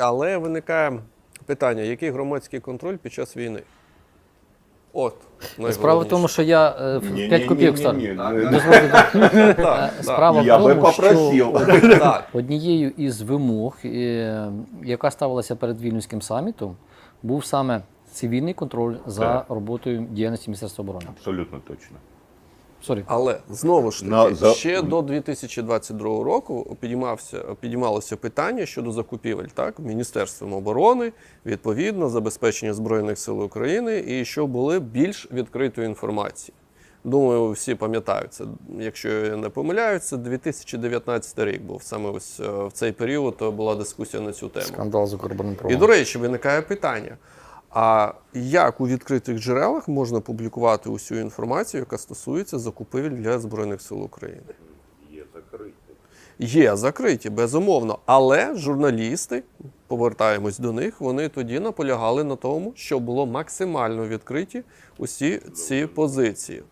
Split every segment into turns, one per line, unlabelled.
але виникає питання: який громадський контроль під час війни? От
Справа в тому, що я е, в 5 копійок Дозвольте.
так,
Справа
Я
в
би
тому, що
попросив.
однією із вимог, е, яка ставилася перед Вільнюським самітом, був саме цивільний контроль за роботою діяльності Міністерства оборони.
Абсолютно точно.
Сорі.
Але знову ж таки,
На- за-
ще до 2022 року підіймався, підіймалося питання щодо закупівель так, Міністерством оборони, відповідно, забезпечення Збройних сил України і що були більш відкритої інформації. Думаю, всі пам'ятають це. Якщо я не помиляюсь, це 2019 рік був. Саме ось е, в цей період була дискусія на цю тему.
Скандал з
І до речі, виникає питання: а як у відкритих джерелах можна публікувати усю інформацію, яка стосується закупівель для Збройних сил України?
Є закритий.
Є закриті, безумовно, але журналісти, повертаємось до них, вони тоді наполягали на тому, що було максимально відкриті усі ці позиції.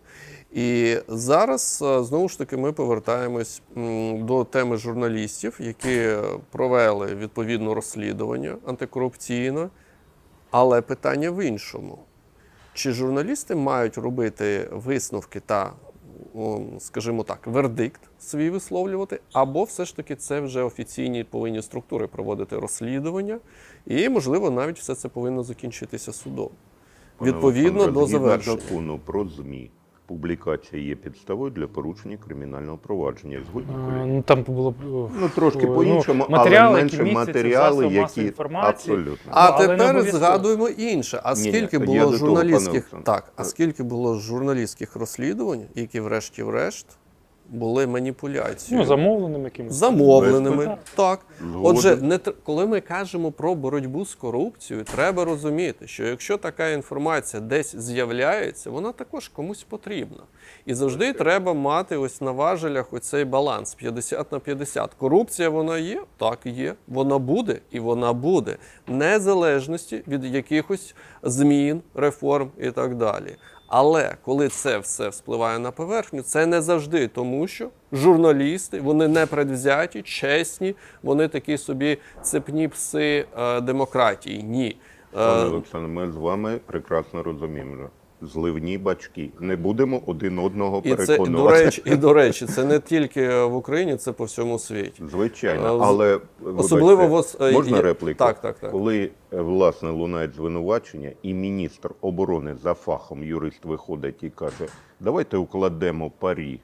І зараз е, знову ж таки ми повертаємось до теми журналістів, які провели відповідне розслідування антикорупційне, але питання в іншому. Чи журналісти мають робити висновки та, скажімо так, вердикт свій висловлювати, або все ж таки це вже офіційні повинні структури проводити розслідування, і, можливо, навіть все це повинно закінчитися судом. Відповідно до завершення.
закону про ЗМІ. Публікація є підставою для порушення кримінального провадження. Згодні
А,
колеги?
Ну там було
Ну трошки
ну,
по-іншому,
матеріали,
але менше
які
матеріали, які
інформації.
абсолютно.
А
Ну,
тепер згадуємо інше. А
Ні, ні,
скільки було журналістських
того,
так, а скільки було журналістських розслідувань, які, врешті-решт, були маніпуляцією?
ну, замовленим якимось.
замовленими. Так. Отже, не тр- коли ми кажемо про боротьбу з корупцією, треба розуміти, що якщо така інформація десь з'являється, вона також комусь потрібна. І завжди треба мати ось на важелях оцей баланс 50 на 50. Корупція вона є? Так, є. Вона буде і вона буде. Незалежності від якихось змін, реформ і так далі. Але коли це все вспливає на поверхню, це не завжди тому, що журналісти вони не предвзяті, чесні, вони такі собі цепні пси е, демократії. Ні.
Пане
Е,
Олександр, ми з вами прекрасно розуміємо. Зливні бачки. Не будемо один одного
і це
переконувати.
до речі, і до речі, це не тільки в Україні, це по всьому світі.
Звичайно,
Е,
але
особливо
вибачте,
в ос- е,
можна
є-
репліку?
Так, так, так.
Коли е, власне лунають звинувачення, і міністр оборони за фахом юрист виходить і каже: давайте укладемо парі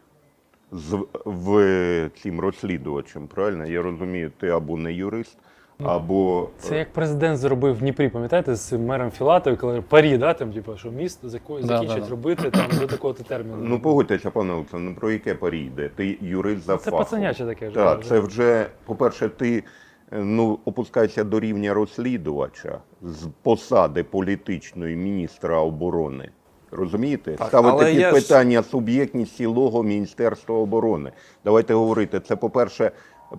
з в цим розслідувачем. Правильно? Я розумію, ти або не юрист, або
Це як президент зробив в Дніпрі, пам'ятаєте, з мером Філатовим, коли парі, да, там, типу, що місто зако-
Да,
закінчать
да, да.
робити там до такого-то терміну.
ну погодьтеся, пане Олександр, ну, про яке парі йде? Ти юрист за
Це пацаняче таке ж.
Так, це вже, по-перше, ти е, ну, опускаєшся до рівня розслідувача з посади політичної міністра оборони. Розумієте?
Так,
Ставити
але
під
я ж-
питання суб'єктність цілого Міністерства оборони. Давайте говорити, це, по-перше,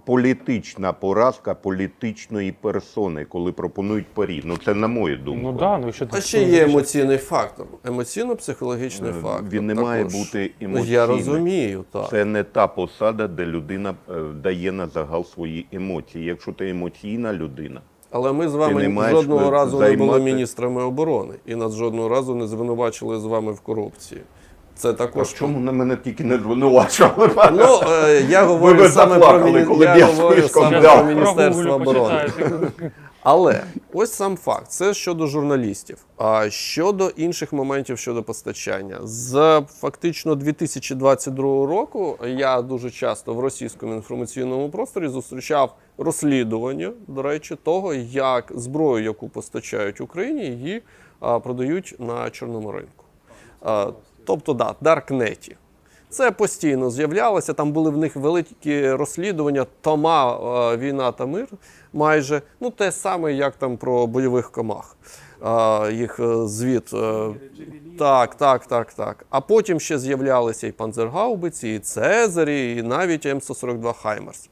політична поразка політичної персони, коли пропонують парі. Ну, це на мою думку.
Ну да, ну якщо
А ще є емоційний фактор, емоційно-психологічний
Е,
фактор.
він не має бути
Ну,
емоційним.
Я розумію, так.
Це не та посада, де людина е, дає на загал свої емоції. Якщо ти емоційна людина,
Але ми з вами
не
жодного разу не були міністрами оборони, і нас жодного разу не звинувачили з вами в корупції. Це
так
також
чому на мене тільки не звинувачували?
Ну, е, я говорю саме про, міні...
коли
я говорю саме про Міністерство оборони. Але ось сам факт, це щодо журналістів. А щодо інших моментів щодо постачання, з фактично 2022 року я дуже часто в російському інформаційному просторі зустрічав розслідування, до речі, того, як зброю, яку постачають Україні, її а, продають на чорному ринку. Тобто, да, Даркнеті. Це постійно з'являлося. Там були в них великі розслідування, тома е, війна та мир. Майже ну те саме, як там про бойових комах. Е, їх е, звіт. так, так, так, так. А потім ще з'являлися і панцергаубиці, і Цезарі, і навіть М142 Хаймерс.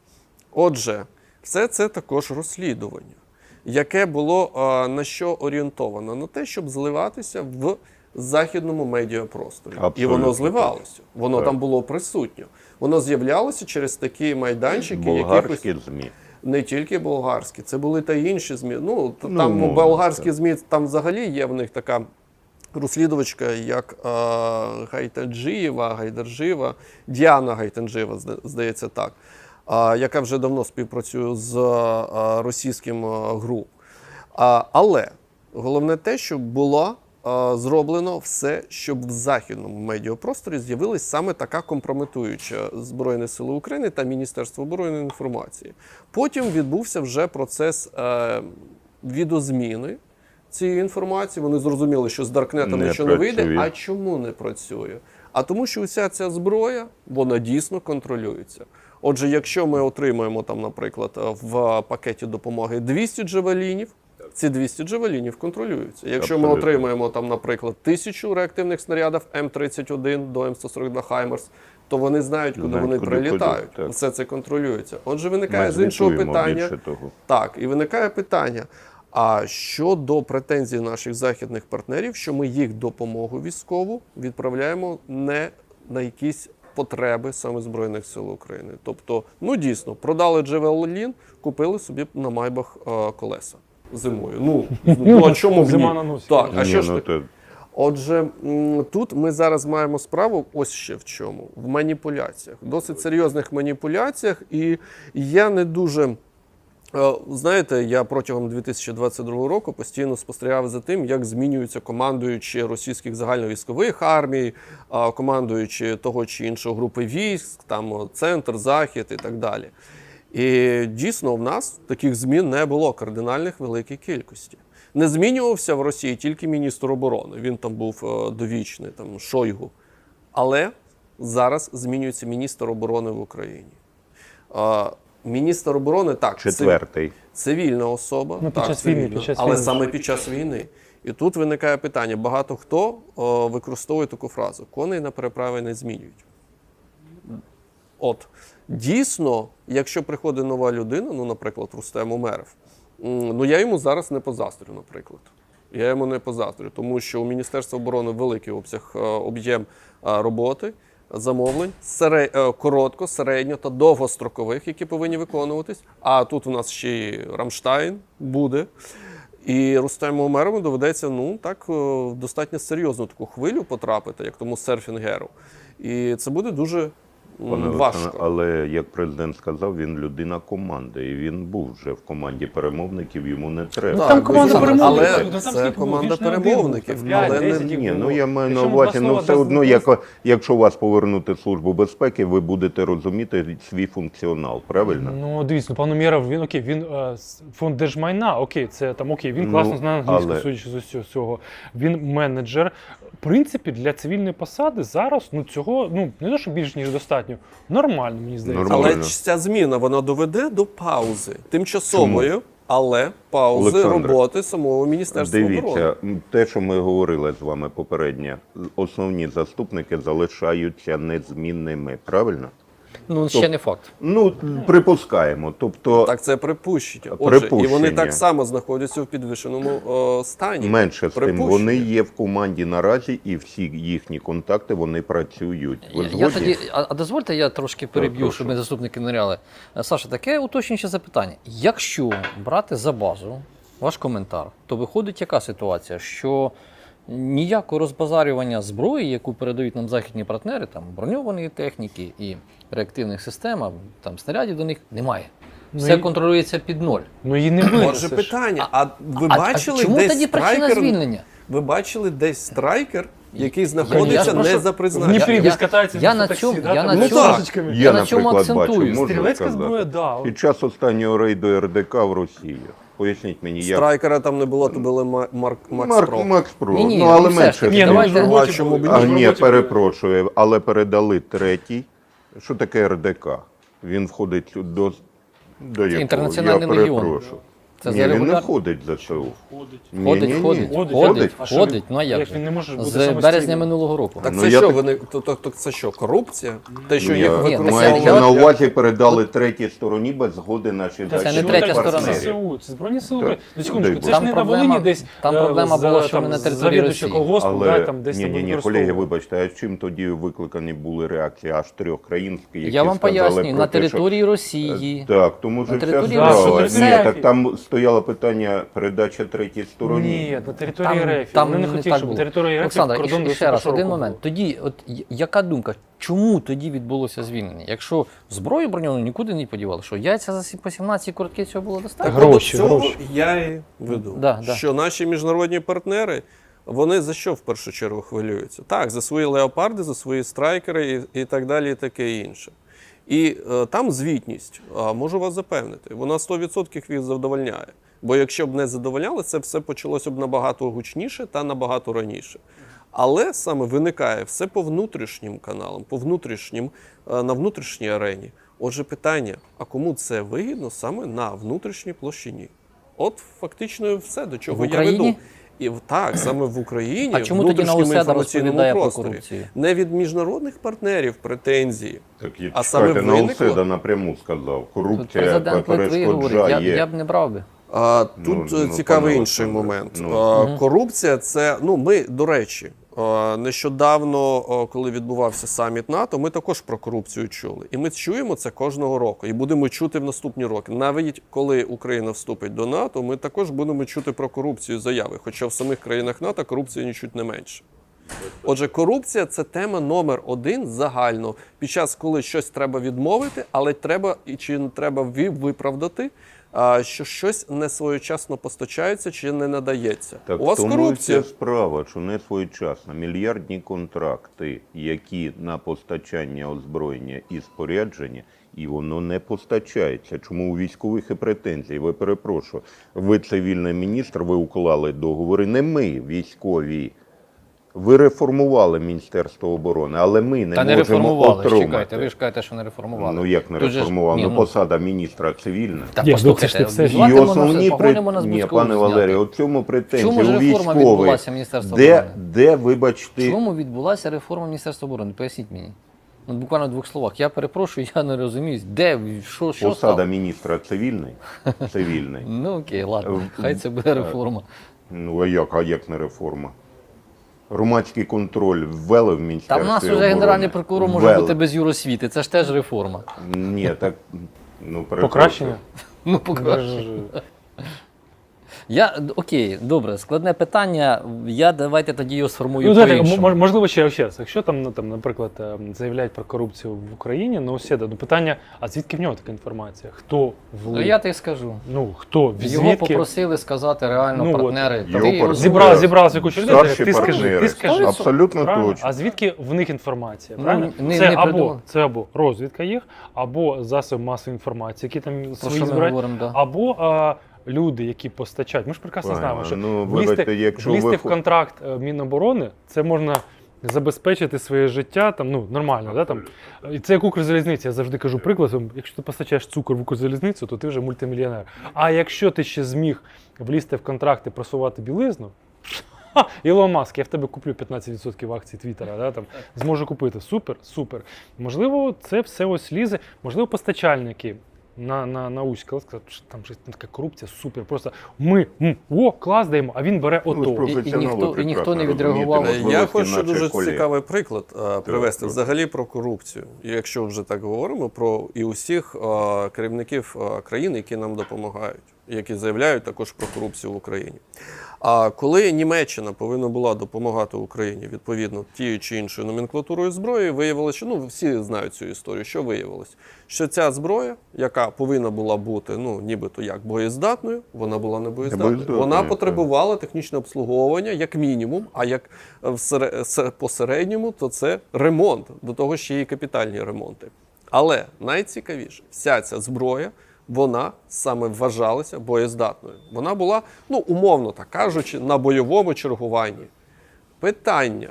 Отже, все це також розслідування, яке було на що орієнтовано? На те, щоб зливатися в західному медіапросторі. І воно зливалося. Воно
Так.
там було присутнє. Воно з'являлося через такі майданчики, якихось
ЗМІ.
Не тільки болгарські, це були та інші ЗМІ. Ну,
Ну,
там
мовно,
болгарські
так.
ЗМІ, там взагалі є в них така розслідувачка, як е, Гайтаджиєва, Гайдаржиєва, Діана Гайтанджиєва, зда- здається так, е, яка вже давно співпрацює з е, російським е, ГРУ. А, але головне те, щоб було е, зроблено все, щоб в західному медіапросторі з'явилась саме така компрометуюча Збройні Сили України та Міністерство оборони інформації. Потім відбувся вже процес е, відозміни цієї інформації. Вони зрозуміли, що з Даркнета
Не
нічого не вийде. А чому не працює? А тому, що уся ця зброя вона дійсно контролюється. Отже, якщо ми отримуємо там, наприклад, в пакеті допомоги 200 джавелінів, ці 200 джавелінів контролюються. Якщо ми
Абсолютно.
отримуємо там, наприклад, тисячу реактивних снарядів М31 до М142 Хаймерс, то вони знають, куди
Знають,
вони
куди
прилітають.
так.
Все це контролюється. Отже, виникає
Ми
з іншого питання.
того.
Так, і виникає питання: а щодо претензій наших західних партнерів, що ми їх допомогу військову відправляємо не на якісь потреби саме Збройних сил України. Тобто, ну дійсно, продали Джевелін, купили собі на майбах е, колеса зимою. Ну, ну а чому б ні?
Зима на носі.
Так, а
Ні,
що ж
ну,
ти?
то
Отже, м, тут ми зараз маємо справу ось ще в чому: в маніпуляціях, досить серйозних маніпуляціях, і я не дуже. е, Знаєте, я протягом 2022 року постійно спостерігав за тим, як змінюються командуючі російських загальновійськових армій, а, командуючі того чи іншого групи військ, там о, центр, захід і так далі. І дійсно в нас таких змін не було кардинальних великій кількості. Не змінювався в Росії тільки міністр оборони. Він там був е, довічний, там Шойгу. Але зараз змінюється міністр оборони в Україні. Е, Міністр оборони так,
четвертий.
цивільна особа,
Ну, під
так,
час війни, під час
але
війни.
саме під час війни. І тут виникає питання: багато хто о, використовує таку фразу: коней на переправи не змінюють. От дійсно, якщо приходить нова людина, ну, наприклад, Рустем Умеров, ну я йому зараз не позастрю, наприклад. Я йому не позастрю, тому що у Міністерства оборони великий обсяг е, об'єм е, роботи, замовлень, сере, е, коротко, середньо та довгострокових, які повинні виконуватись. А тут у нас ще й Рамштайн буде. І Рустему Умерову доведеться ну так достатньо серйозну таку хвилю потрапити, як тому серфінгеру. І це буде дуже
Пане
важко.
Олександре, але як президент сказав, він людина команди, і він був вже в команді перемовників, йому не треба.
Ну, там команда перемовників,
але
ну, там
це команда перемовників, але не
Ні, ну я маю на увазі, ну все одно, як, якщо вас повернути в службу безпеки, ви будете розуміти свій функціонал, правильно?
Ну, дивіться, ну, пан Умєров, він окей, він е, фонд держмайна, окей, це там окей, він
Ну,
класно знає англійську, судячи з усього цього. Він менеджер. В принципі, для цивільної посади зараз ну цього ну не те, що більш ніж достатньо. Нормально, мені здається.
Нормально.
Але ця зміна вона доведе до паузи тимчасової, але паузи
Олександре,
роботи самого міністерства.
Дивіться, оборони. те, що ми говорили з вами попередньо, основні заступники залишаються незмінними, правильно?
Ну, ще не факт.
Ну, припускаємо. Тобто
Так, це припущення. Отже, і вони
Припущення.
так само знаходяться в підвищеному о, стані.
менше з тим,
Припущення.
вони є в команді наразі, і всі їхні контакти вони працюють. Ви
Я,
згодні?
я тоді, а, а дозвольте, я трошки переб'ю,
прошу.
щоб ми заступники не ряли. Е, Саша, таке уточнююче запитання. Якщо брати за базу ваш коментар, то виходить яка ситуація, що ніякого розбазарювання зброї, яку передають нам західні партнери, там броньованої техніки і реактивних систем, там снарядів до них немає.
Ну,
Все
і-
контролюється під ноль.
Ну і не
Отже,
винесеш.
питання: а ви
а,
бачили
а чому
десь
тоді причина
страйкер?
звільнення?
Ви бачили десь страйкер, який
я
знаходиться
ж
не
прошу-
за призначенням?
Я- я
на да,
я на
ну,
цьому-
Я,
Я на чому
наприклад,
акцентую?
бачу,
Стрілецька
сказати?
зброя, да.
Під час останнього рейду РДК в Росії. Поясніть мені, як
Страйкера там не було, то були Ма- Марк Макс
Марк,
Про.
Макс Про. Ну, але
ну, все ж
менше.
таки,
Ні, ну
давайте-
в
А чому б ні?
А, ні, перепрошую, але передали третій. Що таке РДК? Він входить до, до якого?
Інтернаціональний
Я
легіон.
перепрошую.
Це
Ні,
за
він не
регуляр...
входить за СУ.
Ходить.
Ні,
Ходить,
ні, ні.
ходить,
Ходить.
ходить,
А що він-
Ну а як
Як
же?
він не може бути
З березня минулого року.
Так
Ну,
це
я
що,
так-
вони то, то, то це що, корупція? Те, що їх
ні?
Мається на увазі передали третій стороні без згоди наших
Та
Це не третя сторона.
Це. ЗСУ, це Збройні сили.
Так.
України. Ну, секундочку, це ж
Там
не на
проблема-
Волині десь.
там
е,
проблема
за,
була, що
там,
ми на території
завідувача
Росії.
колгоспу,
Але
там десь
ні,
там
ні, ні,
використовували.
колеги, вибачте, а чим тоді викликані були реакції аж трьох країн, які
Я вам
сказали
пояснюю,
про
на
те, що-
території Росії.
Так, тому що
На території.
Росії.
Ні, так там стояло питання передача третій стороні.
Ні, на території
Там-
РФ.
там
Вони не
не
хотіли, щоб територія РФ
Олександр,
кордон
і ще раз, один момент. Тоді, от яка думка? Чому тоді відбулося звільнення? Якщо зброю броньовану нікуди не подівали, що яйця за по 17 куртки цього було достатньо?
Так
Гроші,
цього
гроші.
я і веду.
Да, да.
Що наші міжнародні партнери, вони за що в першу чергу хвилюються? Так, за свої леопарди, за свої страйкери і, і так далі, і таке інше. І е, там звітність, а, можу вас запевнити, вона 100% їх задовольняє. Бо якщо б не задовольняли, це все почалося б набагато гучніше та набагато раніше. Але саме виникає все по внутрішнім каналам, по внутрішнім, е, на внутрішній арені. Отже, питання: а кому це вигідно саме на внутрішній площині? От фактично все, до чого я веду. І в- так, саме в Україні,
А чому тоді
внутрішньому
тоді
інформаційному просторі.
корупцію?
Не від міжнародних партнерів претензії.
Так, і
А саме
чекайте,
виникло-
Науседа напряму сказав, корупція
перешкоджає. Я, я б не брав би.
А,
Ну,
тут
ну,
цікавий
ну,
цікавий інший
ну,
момент.
ну.
А, Корупція це ну ми до речі. Е, Нещодавно, коли відбувався саміт НАТО, ми також про корупцію чули. І ми чуємо це кожного року і будемо чути в наступні роки. Навіть коли Україна вступить до НАТО, ми також будемо чути про корупцію заяви. Хоча в самих країнах НАТО корупція нічуть не менше. Отже, корупція це тема номер один загально. Під час, коли щось треба відмовити, але треба і чи не треба виправдати, що щось не своєчасно постачається чи не надається.
Так,
У вас
тому
корупція.
ця справа, що не своєчасно. Мільярдні контракти, які на постачання озброєння і спорядження, і воно не постачається. Чому у військових і претензій? Ви перепрошую, ви цивільний міністр, ви уклали договори. Не ми, військові. Ви реформували Міністерство оборони, але ми не
Та не
можемо
реформували.
отримати.
Чекайте, ви ж кажете, що не реформували.
Ну як не
Тут же ж-
реформував?
ні,
Ну,
ну,
посада міністра цивільна.
Так,
Ні, ну,
послухайте,
це ж ти все
І основні
погонимо нас
Ні,
Бузькову
пане
зняти.
Валерію, от цьому претензії
Чому ж
у
реформа
військових.
відбулася в Міністерстві
де,
оборони?
де, вибачте,
Чому відбулася реформа Міністерства оборони? Поясніть мені. Ну, буквально в двох словах. Я перепрошую, я не розумію, де, що, що
посада
стало?
міністра цивільний? Цивільний.
Ну окей, ладно,
Е,
хай це буде реформа.
Ну а як, а як не реформа? Громадський контроль ввели в
Та в нас вже генеральний прокурор може
Ввели.
бути без юросвіти, це ж теж реформа.
Ні, так, ну, перепрошую.
Покращення?
Ну, покраще. Я окей, добре, складне питання. Я давайте тоді його сформую.
Ну,
по-іншому.
м- можливо, ще, ще раз. Якщо там, ну, там, наприклад, е, заявляють про корупцію в Україні, ну, Оседа, ну питання, а звідки в нього така інформація? Хто
Ну,
влив?
я тобі скажу.
Ну, хто?
Його
Звідки?
попросили сказати реально
Ну, от,
партнери.
його
Ти
партнери.
розумієш?
Зібрав, зібралася куча людей.
Старші
Ти скажи,
партнери.
ти скажи.
Абсолютно
Правильно?
точно.
А звідки в них інформація?
Ну,
Правильно?
не-
це,
не
або,
придумав.
це або розвідка їх, або засоби масової інформації, які там
Про
свої
що ми
збирають,
говоримо, да.
або а, люди, які постачають. Ми ж прекрасно знаємо, що
Ну,
влізти,
вибачте, якщо
влізти
ви
в контракт е, Міноборони, це можна. Забезпечити своє життя там ну нормально, да там і це як Укрзалізниця. Я завжди кажу приклад. Якщо ти постачаєш цукор в Укрзалізницю, то ти вже мультимільйонер. А якщо ти ще зміг влізти в контракт і просувати білизну, ха, Ілон Маск, я в тебе куплю 15% акцій Твіттера, да, там, зможу купити. Супер, супер. Можливо, це все ось лізе. Можливо, постачальники на, на, на Уська сказати, що там щось така корупція, супер. Просто ми м, о, клас даємо, а він бере
Ну,
ото.
і
професіонали
ніхто- і ніхто не відреагував.
Е, Я хочу дуже цікавий приклад а, привести
так.
взагалі про корупцію. І Якщо вже так говоримо про і усіх а, керівників а, країн, які нам допомагають, які заявляють також про корупцію в Україні. А коли Німеччина повинна була допомагати Україні відповідно тією чи іншою номенклатурою зброї, виявилося, що ну всі знають цю історію. Що виявилось? Що ця зброя, яка повинна була бути, ну нібито як боєздатною, вона була не боєздатною. Вона потребувала технічне обслуговування як мінімум, а як в по середньому, то це ремонт, до того ще й капітальні ремонти. Але найцікавіше, вся ця зброя, вона саме вважалася боєздатною. Вона була, ну умовно так кажучи, на бойовому чергуванні. Питання: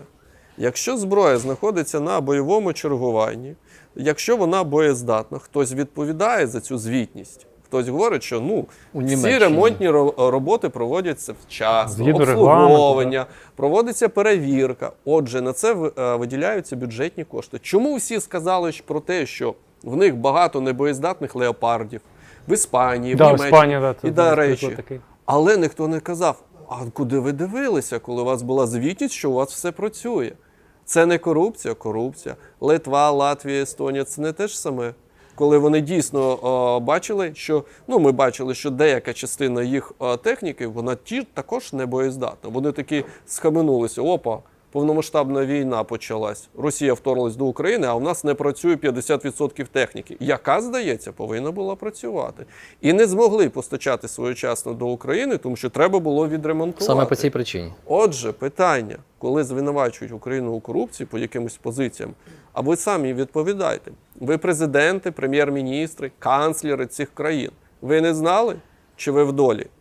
якщо зброя знаходиться на бойовому чергуванні, якщо вона боєздатна, хтось відповідає за цю звітність. хтось говорить, що ну всі ремонтні роботи проводяться вчасно,
Згідно
обслуговування, проводиться перевірка. Отже, на це е, виділяються бюджетні кошти. Чому всі сказали про те, що в них багато небоєздатних леопардів в Іспанії, в Німеччині
Іспанія, да,
і до речі.
такий.
Але ніхто не казав, а куди ви дивилися, коли у вас була звітність, що у вас все працює? Це не корупція, корупція. Литва, Латвія, Естонія це не те ж саме. Коли вони дійсно о, бачили, що ну ми бачили, що деяка частина їх о, техніки, вона ті також не боєздатна. Вони такі схаменулися. Опа, повномасштабна війна почалась. Росія вторглась до України, а у нас не працює 50% техніки. Яка здається, повинна була працювати. І не змогли постачати своєчасно до України, тому що треба було відремонтувати.
Саме по цій причині.
Отже, питання, коли звинувачують Україну у корупції по якимось позиціям, а ви самі відповідаєте. Ви президенти, прем'єр-міністри, канцлери цих країн. Ви не знали, чи ви в долі?